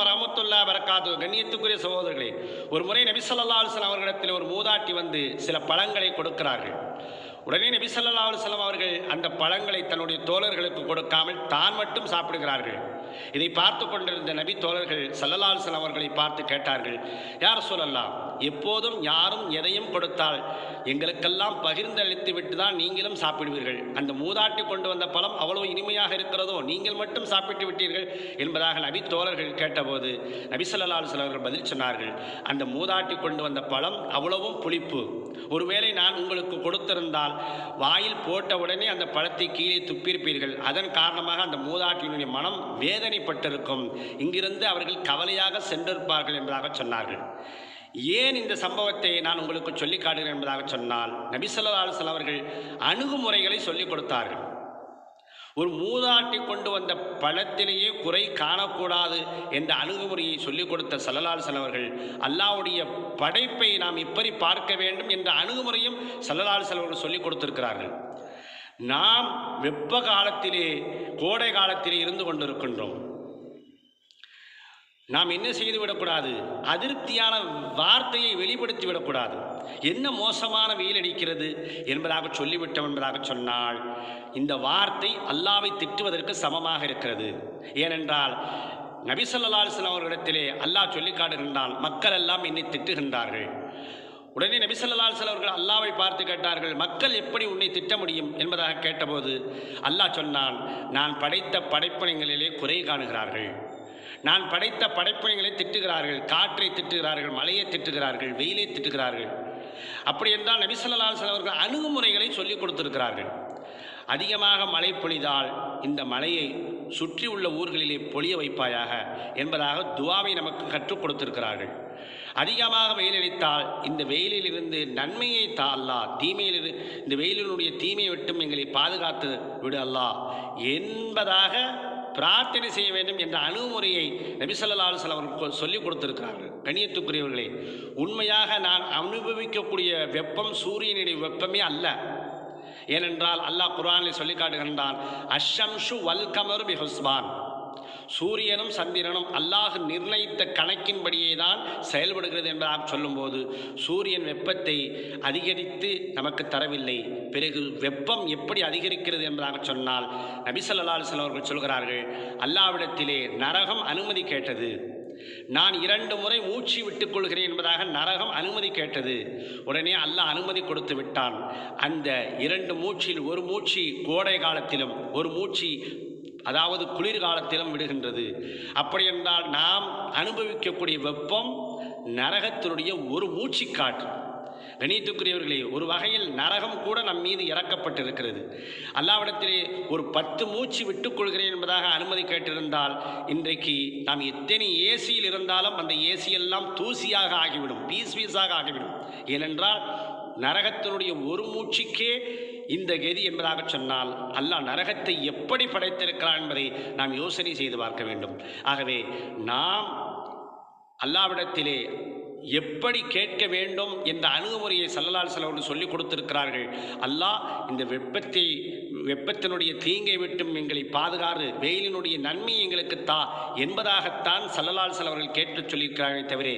வரமத்துல்லா வரக்காது கண்ணியத்துக்குரிய சகோதரர்களே ஒரு முறை நபிசல்லா அலுவலம் அவர்களிடத்தில் ஒரு மூதாட்டி வந்து சில பழங்களை கொடுக்கிறார்கள். உடனே நபி ஸல்லல்லாஹு அவர்கள் அந்த பழங்களை தன்னுடைய தோழர்களுக்கு கொடுக்காமல் தான் மட்டும் சாப்பிடுகிறார்கள். இதை பார்த்து கொண்டிருந்த நபி தோழர்கள் சல்லல்லா அலுவலம் அவர்களை பார்த்து கேட்டார்கள் யார் சொல்லலாம் எப்போதும் யாரும் எதையும் கொடுத்தால் எங்களுக்கெல்லாம் பகிர்ந்தளித்து விட்டு தான் நீங்களும் சாப்பிடுவீர்கள். அந்த மூதாட்டி கொண்டு வந்த பழம் அவ்வளவு இனிமையாக இருக்கிறதோ நீங்கள் மட்டும் சாப்பிட்டு விட்டீர்கள் என்பதாக நபி தோழர்கள் கேட்டபோது நபிசல்லால் சிலவர்கள் பதில் சொன்னார்கள். அந்த மூதாட்டி கொண்டு வந்த பழம் அவ்வளவும் புளிப்பு. ஒருவேளை நான் உங்களுக்கு கொடுத்திருந்தால் வாயில் போட்ட உடனே அந்த பழத்தை கீழே துப்பியிருப்பீர்கள். அதன் காரணமாக அந்த மூதாட்டியினுடைய மனம் வேதனைப்பட்டிருக்கும். இங்கிருந்து அவர்கள் கவலையாக சென்றிருப்பார்கள் என்பதாக சொன்னார்கள். ஏன் இந்த சம்பவத்தை நான் உங்களுக்கு சொல்லிக் காட்டுகிறேன் என்பதாக சொன்னால் நபிசல்லா ஸல்லல்லாஹு அவர்கள் அணுகுமுறைகளை சொல்லிக் கொடுத்தார்கள். ஒரு மூதாட்டி கொண்டு வந்த பழத்திலேயே குறை காணக்கூடாது என்ற அணுகுமுறையை சொல்லிக் கொடுத்த சல்லலால் செலவர்கள் அல்லாவுடைய படைப்பை நாம் இப்படி பார்க்க வேண்டும் என்ற அணுகுமுறையும் சல்லலால் செலவர்கள் சொல்லிக் கொடுத்திருக்கிறார்கள். நாம் வெப்ப காலத்திலே கோடை காலத்திலே இருந்து கொண்டிருக்கின்றோம். நாம் என்ன செய்து விடக்கூடாது? அதிருப்தியான வார்த்தையை வெளிப்படுத்தி விடக்கூடாது. என்ன மோசமான வெயில் அடிக்கிறது என்பதாக சொல்லிவிட்டோம் என்பதாக சொன்னால் இந்த வார்த்தை அல்லாவை திட்டுவதற்கு சமமாக இருக்கிறது. ஏனென்றால் நபி ஸல்லல்லாஹு அவர்களிடத்திலே அல்லாஹ் சொல்லி காட்டுகின்றான் மக்கள் எல்லாம் என்னை திட்டுகின்றார்கள். உடனே நபி ஸல்லல்லாஹு அவர்கள் அல்லாவை பார்த்து கேட்டார்கள் மக்கள் எப்படி உன்னை திட்ட முடியும் என்பதாக கேட்டபோது அல்லாஹ் சொன்னான் நான் படைத்த படைப்பனைகளிலே குறை காணுகிறார்கள். நான் படைத்த படைப்புரைகளை திட்டுகிறார்கள் காற்றை திட்டுகிறார்கள் மலையை திட்டுகிறார்கள் வெயிலை திட்டுகிறார்கள். அப்படி என்றால் நபி சிலவர்கள் அவர்கள் அணுகுமுறைகளை சொல்லிக் கொடுத்திருக்கிறார்கள். அதிகமாக மழை பொழிதால் இந்த மலையை சுற்றி உள்ள ஊர்களிலே பொழிய வைப்பாயாக என்பதாக துவாவை நமக்கு கற்றுக் கொடுத்திருக்கிறார்கள். அதிகமாக வெயிலடித்தால் இந்த வெயிலிலிருந்து நன்மையை தா அல்லா தீமையில் இந்த வெயிலினுடைய தீமையை விட்டும் எங்களை பாதுகாத்து விடு அல்லா என்பதாக பிரார்த்தனை செய்ய வேண்டும் என்ற அணுகுமுறையை நபிசல்லா அலுவலம் அவர்கள் சொல்லிக் கொடுத்திருக்கிறார்கள். கணியத்துக்குரியவர்களே உண்மையாக நான் அனுபவிக்கக்கூடிய வெப்பம் சூரியனுடைய வெப்பமே அல்ல. ஏனென்றால் அல்லாஹ் குரானில் சொல்லி காட்டுகின்றான் அஷம்ஷு வல்கமர் பி ஹுஸ்பான் சூரியனும் சந்திரனும் அல்லாஹ் நிர்ணயித்த கணக்கின்படியே தான் செயல்படுகிறது என்பதாக சொல்லும்போது சூரியன் வெப்பத்தை அதிகரித்து நமக்கு தரவில்லை. பிறகு வெப்பம் எப்படி அதிகரிக்கிறது என்பதாக சொன்னால் நபிசல்லா அலுவலம் அவர்கள் சொல்கிறார்கள் அல்லாவிடத்திலே நரகம் அனுமதி கேட்டது. நான் இரண்டு முறை மூச்சு விட்டுக் கொள்கிறேன் என்பதாக நரகம் அனுமதி கேட்டது. உடனே அல்லாஹ் அனுமதி கொடுத்து விட்டான். அந்த இரண்டு மூச்சில் ஒரு மூச்சு கோடை காலத்திலும் ஒரு மூச்சு அதாவது குளிர்காலத்திலும் விடுகின்றது. அப்படியென்றால் நாம் அனுபவிக்கக்கூடிய வெப்பம் நரகத்தினுடைய ஒரு மூச்சுக்காற்று. கணித்துக்குரியவர்களே ஒரு வகையில் நரகம் கூட நம் மீது இறக்கப்பட்டிருக்கிறது. அல்லாவிடத்திலே ஒரு பத்து மூச்சு விட்டுக்கொள்கிறேன் என்பதாக அனுமதி கேட்டிருந்தால் இன்றைக்கு நாம் எத்தனை ஏசியில் இருந்தாலும் அந்த ஏசி எல்லாம் தூசியாக ஆகிவிடும் பீஸ் பீஸாக ஆகிவிடும். ஏனென்றால் நரகத்தினுடைய ஒரு மூச்சுக்கே இந்த கதி என்பதாக சொன்னால் அல்லாஹ் நரகத்தை எப்படி படைத்திருக்கிறான் என்பதை நாம் யோசனை செய்து பார்க்க வேண்டும். ஆகவே நாம் அல்லாவிடத்திலே எப்படி கேட்க வேண்டும் என்ற அணுகுமுறையை சல்லலால் செலவர்கள் சொல்லிக் கொடுத்திருக்கிறார்கள். அல்லாஹ் இந்த வெப்பத்தை வெப்பத்தினுடைய தீங்கை விட்டும் எங்களை பாதுகாறு வெயிலினுடைய நன்மை எங்களுக்கு தா என்பதாகத்தான் சல்லலால் செலவர்கள் கேட்டு சொல்லியிருக்கிறார்களே தவிர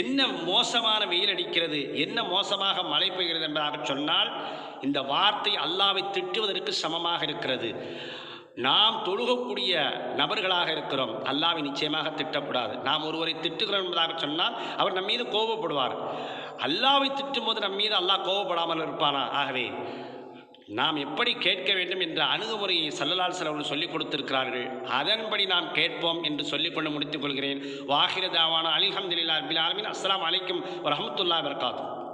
என்ன மோசமான வெயில் அடிக்கிறது என்ன மோசமாக மழை பெய்கிறது என்பதாக சொன்னால் இந்த வார்த்தை அல்லாவை திட்டுவதற்கு சமமாக இருக்கிறது. நாம் தொழுகக்கூடிய நபர்களாக இருக்கிறோம். அல்லாவை நிச்சயமாக திட்டக்கூடாது. நாம் ஒருவரை திட்டுகிறோம் என்பதாக சொன்னால் அவர் நம் மீது கோபப்படுவார். அல்லாவை திட்டும்போது நம் மீது அல்லாஹ் கோபப்படாமல் இருப்பானா? ஆகவே நாம் எப்படி கேட்க வேண்டும் என்ற அணுகுமுறையை சல்லலால் செலவர்கள் சொல்லிக் கொடுத்திருக்கிறார்கள். அதன்படி நாம் கேட்போம் என்று சொல்லிக்கொண்டு முடித்துக் கொள்கிறேன். வாஹிர தாவான அலிஹம்துலில்லா அபில் ஆலமின். அஸ்லாம் அலைக்கும் வரஹ்மத்துல்லாஹி வபரகாத்துஹு.